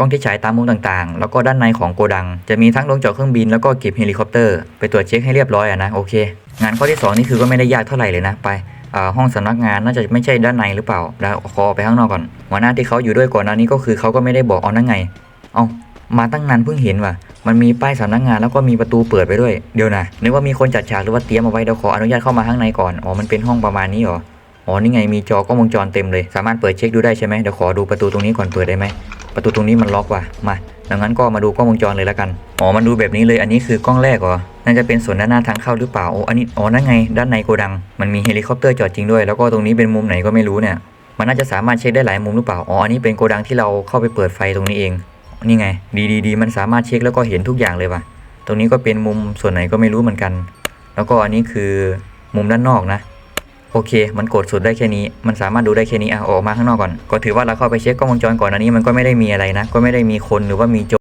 กล้องที่ฉายตามมุมต่างๆ แล้วก็ด้านในของโกดัง จะมีทั้งลงจอดเครื่องบินแล้วก็เก็บเฮลิคอปเตอร์ไปตรวจเช็คให้เรียบร้อยอะนะโอเค งานข้อที่สองนี่คือก็ไม่ได้ยากเท่าไหร่เลยนะไปอ่าห้องสำนักงานน่าจะไม่ใช่ด้านในหรือเปล่าแล้วขอไปข้างนอกก่อนหัวหน้าที่เขาอยู่ด้วยก่อนหน้านี้ก็คือเขาก็ไม่ได้บอกเอานั่นไงเอามาตั้งนานเพิ่งเห็นว่ะ มันมีป้ายสำนักงานแล้วก็มีประตูเปิดไปด้วย เดี๋ยวนะนึกว่ามีคนจัดฉากหรือว่าเตรียมเอาไว้เดี๋ยวขออนุญาตเข้ามาข้างในก่อน อ๋อ มันเป็นห้องประมาณนี้เหรอ อ๋อ นี่ไงมีจอกล้องวงจรเต็มเลย สามารถเปิดเช็คดูได้ใช่ไหมเดี๋ยวขอดูประตูตรงนี้ก่อนเปิดได้ไหม ประตูตรงนี้มันล็อกว่ะมาดังนั้นก็มาดูกล้องวงจรเลยละกันอ๋อมันดูแบบนี้เลยอันนี้คือกล้องแรกเหรอน่าจะเป็นส่วนด้านหน้าทางเข้าหรือเปล่าโอ้อันนี้อ๋อนั่นไง ด้านในโกดัง มันมีเฮลิคอปเตอร์จอดจริงด้วย แล้วก็ตรงนี้เป็นมุมไหนก็ไม่รู้เนี่ย มันน่าจะสามารถเช็คได้หลายมุมหรือเปล่าอ๋ออันนี้เป็นโกดังที่เราเข้าไปเปิดไฟตรงนี้เองนี่ไง ดีดีดีมันสามารถเช็คแล้วก็เห็นทุกอย่างเลยว่ะ ตรงนี้ก็เป็นมุมส่วนไหนก็ไม่รู้เหมือนกัน แล้วก็อันนี้คือมุมด้านนอกนะ โอเค มันกดสุดได้แค่นี้ มันสามารถดูได้แค่นี้อะออกมาข้างนอกก่อน ก็ถือว่าเราเข้าไปเช็คกล้องวงจรก่อนอันนี้มันก็ไม่ได้มีอะไรนะ ก็ไม่ได้มีคนหรือว่ามีโจ